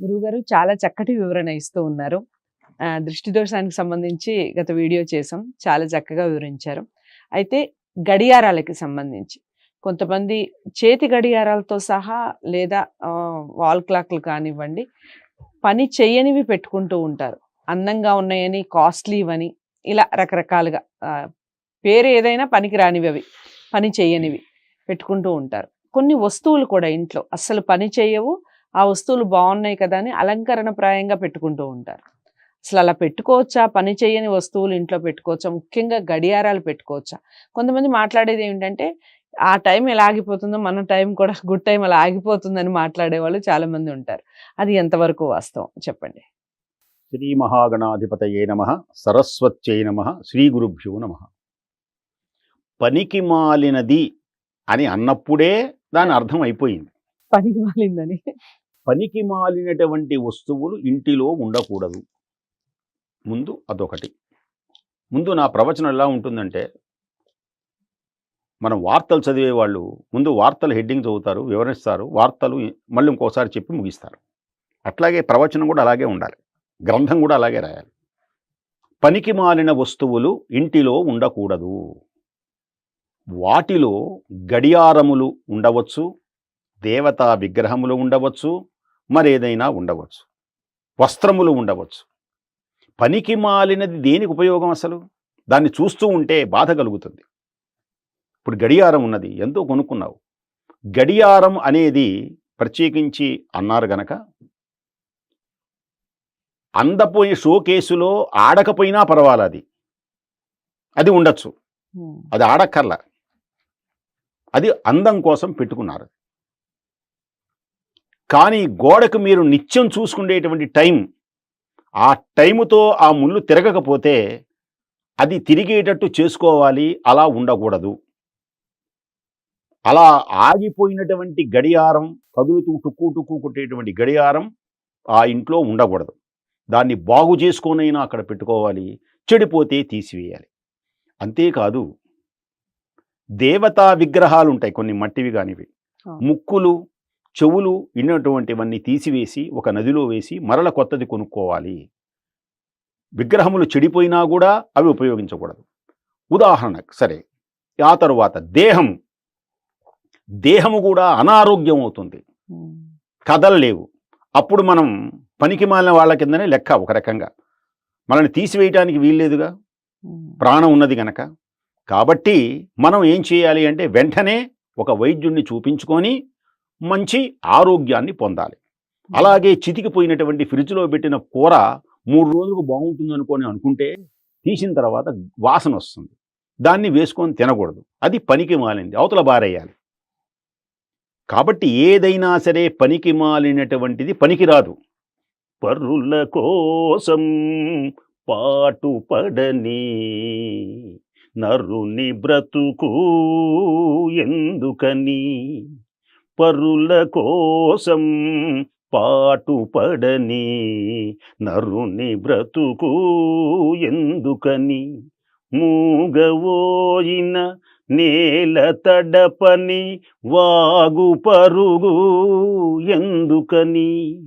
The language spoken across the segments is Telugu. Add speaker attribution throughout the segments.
Speaker 1: గురువుగారు చాలా చక్కటి వివరణ ఇస్తూ ఉన్నారు. దృష్టి దోషానికి సంబంధించి గత వీడియో చేసాం. చాలా చక్కగా వివరించారు. అయితే గడియారాలకి సంబంధించి కొంతమంది చేతి గడియారాలతో సహా లేదా వాల్ క్లాక్లు కానివ్వండి పని చేయనివి పెట్టుకుంటూ ఉంటారు. అందంగా ఉన్నాయని కాస్ట్లీవని ఇలా రకరకాలుగా పేరు ఏదైనా పనికి రానివి అవి పని చేయనివి పెట్టుకుంటూ ఉంటారు. కొన్ని వస్తువులు కూడా ఇంట్లో అస్సలు పని చేయవు ఆ వస్తువులు బాగున్నాయి కదా అని అలంకరణ ప్రాయంగా పెట్టుకుంటూ ఉంటారు. అసలు అలా పెట్టుకోవచ్చా? పని చేయని వస్తువులు ఇంట్లో పెట్టుకోవచ్చా? ముఖ్యంగా గడియారాలు పెట్టుకోవచ్చా? కొంతమంది మాట్లాడేది ఏమిటంటే ఆ టైం ఎలా ఆగిపోతుందో మన టైం కూడా గుడ్ టైం అలా ఆగిపోతుందని మాట్లాడే వాళ్ళు చాలా మంది ఉంటారు. అది ఎంతవరకు వాస్తవం? చెప్పండి.
Speaker 2: శ్రీ మహాగణాధిపతయే నమ సరస్వత్యై నమ శ్రీ గురుభ్యో నమ. పనికి మాలినది అని అన్నప్పుడే దాని అర్థం అయిపోయింది.
Speaker 1: పనికి మాలిందని.
Speaker 2: పనికి మాలినటువంటి వస్తువులు ఇంటిలో ఉండకూడదు. ముందు అదొకటి. ముందు నా ప్రవచనం ఎలా ఉంటుందంటే మనం వార్తలు చదివే వాళ్ళు ముందు వార్తలు హెడ్డింగ్ చదువుతారు వివరిస్తారు వార్తలు మళ్ళీ ఇంకోసారి చెప్పి ముగిస్తారు. అట్లాగే ప్రవచనం కూడా అలాగే ఉండాలి. గ్రంథం కూడా అలాగే రాయాలి. పనికి మాలిన వస్తువులు ఇంటిలో ఉండకూడదు. వాటిలో గడియారములు ఉండవచ్చు దేవతా విగ్రహములు ఉండవచ్చు మరేదైనా ఉండవచ్చు. వస్త్రములు ఉండవచ్చు. పనికి మాలినది దేనికి ఉపయోగం అసలు? దాన్ని చూస్తూ ఉంటే బాధ కలుగుతుంది. ఇప్పుడు గడియారం ఉన్నది. ఎంతో కొనుక్కున్నావు. గడియారం అనేది ప్రత్యేకించి అన్నారు గనక అందపోయి షోకేసులో ఆడకపోయినా పర్వాలేదు అది. అది ఉండొచ్చు. అది ఆడక్కర్ల. అది అందం కోసం పెట్టుకున్నారు. కానీ గోడకు మీరు నిత్యం చూసుకునేటువంటి టైం ఆ టైముతో ఆ ముళ్ళు తిరగకపోతే అది తిరిగేటట్టు చేసుకోవాలి అలా ఉండకూడదు. అలా ఆగిపోయినటువంటి గడియారం కదులుతూ టుక్కు టుక్కు కొట్టేటువంటి గడియారం ఆ ఇంట్లో ఉండకూడదు. దాన్ని బాగు చేసుకొనైనా అక్కడ పెట్టుకోవాలి చెడిపోతే తీసివేయాలి. అంతేకాదు దేవతా విగ్రహాలు ఉంటాయి కొన్ని మట్టివి కానివి. ముక్కులు చెవులు విన్నటువంటివన్నీ తీసివేసి ఒక నదిలో వేసి మరల కొత్తది కొనుక్కోవాలి. విగ్రహములు చెడిపోయినా కూడా అవి ఉపయోగించకూడదు. ఉదాహరణకు సరే ఆ తరువాత దేహం దేహము కూడా అనారోగ్యం అవుతుంది.
Speaker 1: కథలు
Speaker 2: కదలలేవు అప్పుడు మనం పనికి మాలిన వాళ్ళ కిందనే లెక్క ఒక రకంగా. మనల్ని తీసివేయటానికి వీల్లేదుగా? ప్రాణం ఉన్నది గనక. కాబట్టి మనం ఏం చేయాలి అంటే వెంటనే ఒక వైద్యుణ్ణి చూపించుకొని మంచి ఆరోగ్యాన్ని పొందాలి. అలాగే చితికిపోయినటువంటి ఫ్రిడ్జ్లో పెట్టిన కూర మూడు రోజులకు బాగుంటుంది అనుకొని అనుకుంటే తీసిన తర్వాత వాసన వస్తుంది. దాన్ని వేసుకొని తినకూడదు. అది పనికి మాలింది. అవతల బారేయాలి. కాబట్టి ఏదైనా సరే పనికి మాలినటువంటిది పనికిరాదు. పరుల కోసం పాటుపడని నరుని బ్రతుకు ఎందుకని? పరుల కోసం పాటుపడని నరుని బ్రతుకు ఎందుకని? మూగవోయిన నేల తడపని వాగు పరుగు ఎందుకని?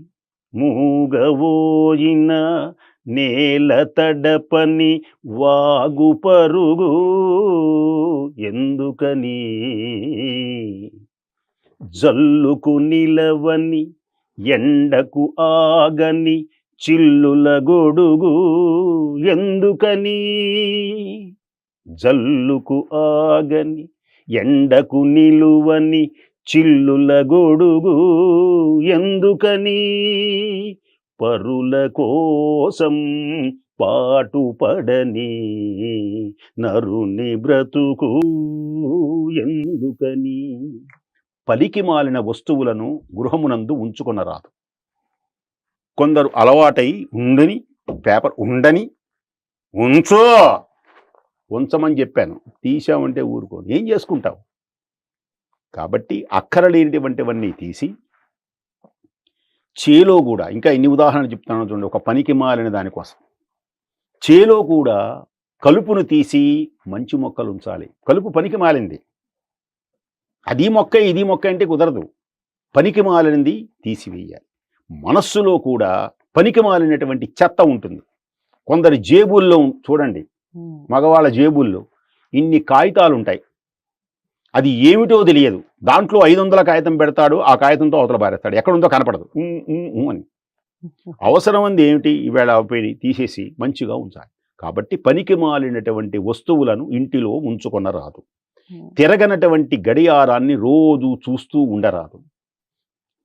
Speaker 2: మూగవోయిన నేల తడపని వాగు పరుగు ఎందుకని? జల్లుకు నిలవని ఎండకు ఆగని చిల్లుల గొడుగు ఎందుకని? జల్లుకు ఆగని ఎండకు నిలువని చిల్లుల గొడుగు ఎందుకని? పరుల కోసం పాటుపడని నరుని బ్రతుకు ఎందుకని? పలికి మాలిన వస్తువులను గృహమునందు ఉంచుకొనరాదు. కొందరు అలవాటై ఉండని పేపర్ ఉండని ఉంచో! ఉంచమని చెప్పాను. తీసామంటే ఊరుకో. ఏం చేసుకుంటావు? కాబట్టి అక్కరలేనిటువంటివన్నీ తీసి చేలో కూడా ఇంకా ఎన్ని ఉదాహరణలు చెప్తాను చూడండి. ఒక పనికి మాలిన దానికోసం చేలో కూడా కలుపును తీసి మంచి మొక్కలు ఉంచాలి. కలుపు పనికి మాలింది. అది మొక్క ఇది మొక్క అంటే కుదరదు. పనికి మాలినది తీసివేయాలి. మనస్సులో కూడా పనికి మాలినటువంటి చెత్త ఉంటుంది. కొందరి జేబుల్లో చూడండి. మగవాళ్ళ జేబుల్లో ఇన్ని కాగితాలు ఉంటాయి. అది ఏమిటో తెలియదు. దాంట్లో ఐదు వందల కాగితం పెడతాడు ఆ కాగితంతో అవతల పారేస్తాడు. ఎక్కడుందో కనపడదు. అని. అవసరం అంది ఏమిటి? ఈవేళ పోయి తీసేసి మంచిగా ఉంచాలి. కాబట్టి పనికి మాలినటువంటి వస్తువులను ఇంటిలో ఉంచుకొనరాదు. తిరగనటువంటి గడియారాన్ని రోజు చూస్తూ ఉండరాదు.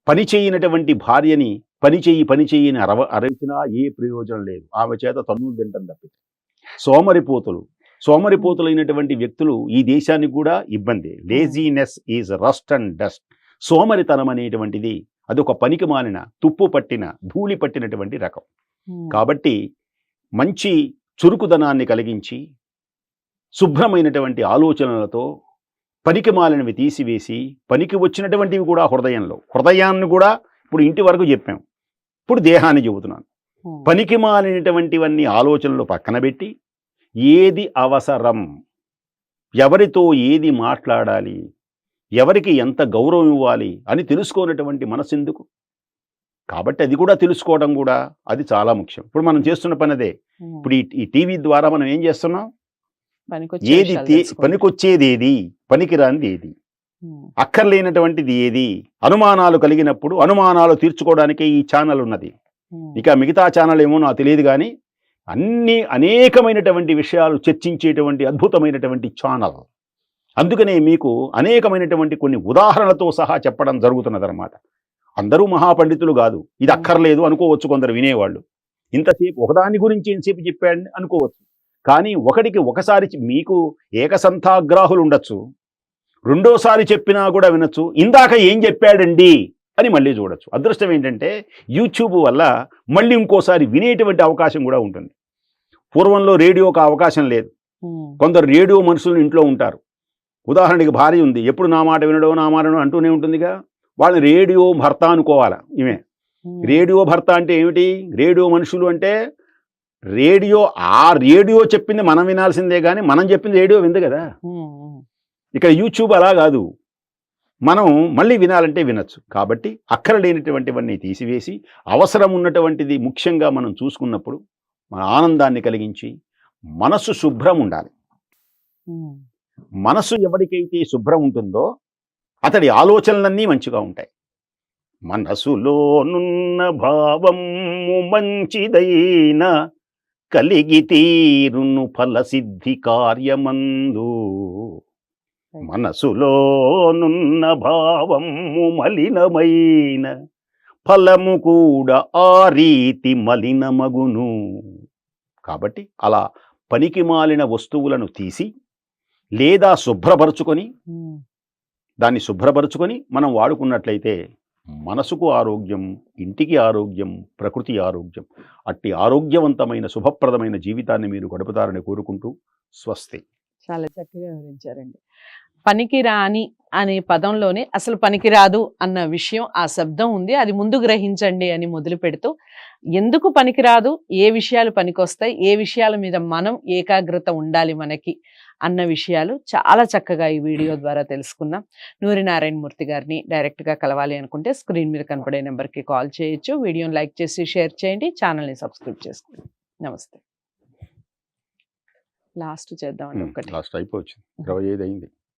Speaker 2: పని చేయనటువంటి భార్యని పని చెయ్యి పని చెయ్యని అరవ అరచినా ఏ ప్రయోజనం లేదు. ఆమె చేత తన్నులు తింటం తప్పితే. సోమరిపోతులు సోమరిపోతులైనటువంటి వ్యక్తులు ఈ దేశానికి కూడా ఇబ్బంది. Laziness is rust and dust సోమరితనం అనేటువంటిది అది ఒక పనికి మాలిన తుప్పు పట్టిన ధూళి పట్టినటువంటి రకం. కాబట్టి మంచి చురుకుదనాన్ని కలిగించి శుభ్రమైనటువంటి ఆలోచనలతో పనికి మాలినవి తీసివేసి పనికి వచ్చినటువంటివి కూడా హృదయంలో. హృదయాన్ని కూడా ఇప్పుడు ఇంటి వరకు చెప్పాం. ఇప్పుడు దేహాన్ని చెబుతున్నాను. పనికి మాలినటువంటివన్నీ ఆలోచనలు పక్కన పెట్టి ఏది అవసరం? ఎవరితో ఏది మాట్లాడాలి? ఎవరికి ఎంత గౌరవం ఇవ్వాలి? అని తెలుసుకోనటువంటి మనసు ఎందుకు కాబట్టి అది కూడా తెలుసుకోవడం కూడా అది చాలా ముఖ్యం. ఇప్పుడు మనం చేస్తున్న పని అదే. ఇప్పుడు ఈ- టీవీ ద్వారా మనం ఏం చేస్తున్నాం? ఏది. పనికొచ్చేది ఏది? పనికిరానిది ఏది? అక్కర్లేనటువంటిది ఏది? అనుమానాలు కలిగినప్పుడు అనుమానాలు తీర్చుకోవడానికే ఈ ఛానల్ ఉన్నది ఇక మిగతా ఛానల్ ఏమో నాకు తెలియదు కానీ అన్ని అనేకమైనటువంటి విషయాలు చర్చించేటువంటి అద్భుతమైనటువంటి ఛానల్. అందుకనే మీకు అనేకమైనటువంటి కొన్ని ఉదాహరణలతో సహా చెప్పడం జరుగుతున్నదన్నమాట. అందరూ మహాపండితులు కాదు. ఇది అక్కర్లేదు అనుకోవచ్చు కొందరు వినేవాళ్ళు. ఇంతసేపు ఒకదాని గురించి ఎంతసేపు చెప్పాడని అనుకోవచ్చు. కానీ ఒకటికి ఒకసారి మీకు ఏకసంతాగ్రాహులు ఉండొచ్చు రెండోసారి చెప్పినా కూడా వినొచ్చు. ఇందాక ఏం చెప్పాడండి? అని మళ్ళీ చూడొచ్చు. అదృష్టం ఏంటంటే యూట్యూబ్ వల్ల మళ్ళీ ఇంకోసారి వినేటువంటి అవకాశం కూడా ఉంటుంది. పూర్వంలో రేడియోకి అవకాశం లేదు. కొందరు రేడియో మనుషులు ఇంట్లో ఉంటారు. ఉదాహరణకి భార్య ఉంది. ఎప్పుడు నా మాట వినడో నా మాట అంటూనే ఉంటుందిగా. వాళ్ళని రేడియో భర్త అనుకోవాలి. ఈమె.
Speaker 1: ఉమ్,
Speaker 2: రేడియో భర్త అంటే ఏమిటి? రేడియో మనుషులు అంటే రేడియో ఆ రేడియో చెప్పింది మనం వినాల్సిందే కానీ మనం చెప్పింది రేడియో వింది కదా. ఇక్కడ యూట్యూబ్ అలా కాదు. మనం మళ్ళీ వినాలంటే వినొచ్చు. కాబట్టి అక్కర లేనటువంటివన్నీ తీసివేసి అవసరం ఉన్నటువంటిది ముఖ్యంగా మనం చూసుకున్నప్పుడు మన ఆనందాన్ని కలిగించి మనసు శుభ్రం ఉండాలి. మనసు ఎవరికైతే శుభ్రం ఉంటుందో అతడి ఆలోచనలన్నీ మంచిగా ఉంటాయి. మనసులోనున్న భావము మంచిదైన కలిగి తీరును ఫలసిద్ధి కార్యమందు. మనసులోనున్న భావము మలినమైన ఫలము కూడా ఆ రీతి మలినమగును. కాబట్టి అలా పనికి మాలిన వస్తువులను తీసి లేదా శుభ్రపరుచుకొని దాన్ని శుభ్రపరుచుకొని మనం వాడుకున్నట్లయితే మనసుకు ఆరోగ్యం ఇంటికి ఆరోగ్యం ప్రకృతి ఆరోగ్యం అట్టి ఆరోగ్యవంతమైన శుభప్రదమైన జీవితాన్ని మీరు గడుపుతారని కోరుకుంటూ స్వస్తి.
Speaker 1: చాలా చక్కగా వివరించారండి. పనికి రాని అనే పదంలోనే అసలు పనికిరాదు అన్న విషయం ఆ శబ్దం ఉంది. అది ముందు గ్రహించండి అని మొదలు పెడుతూ ఎందుకు పనికిరాదు ఏ విషయాలు పనికొస్తాయి? ఏ విషయాల మీద మనం ఏకాగ్రత ఉండాలి మనకి? అన్న విషయాలు చాలా చక్కగా ఈ వీడియో ద్వారా తెలుసుకున్నాం. నూరి నారాయణ మూర్తి గారిని డైరెక్ట్గా కలవాలి అనుకుంటే స్క్రీన్ మీద కనపడే నెంబర్కి కాల్ చేయొచ్చు. వీడియోని లైక్ చేసి షేర్ చేయండి. ఛానల్ని సబ్స్క్రైబ్ చేసుకోండి. నమస్తే. లాస్ట్ చేద్దామండి ఒక్కటి.
Speaker 2: లాస్ట్ అయిపోవచ్చు. ఇరవై ఐదు అయింది.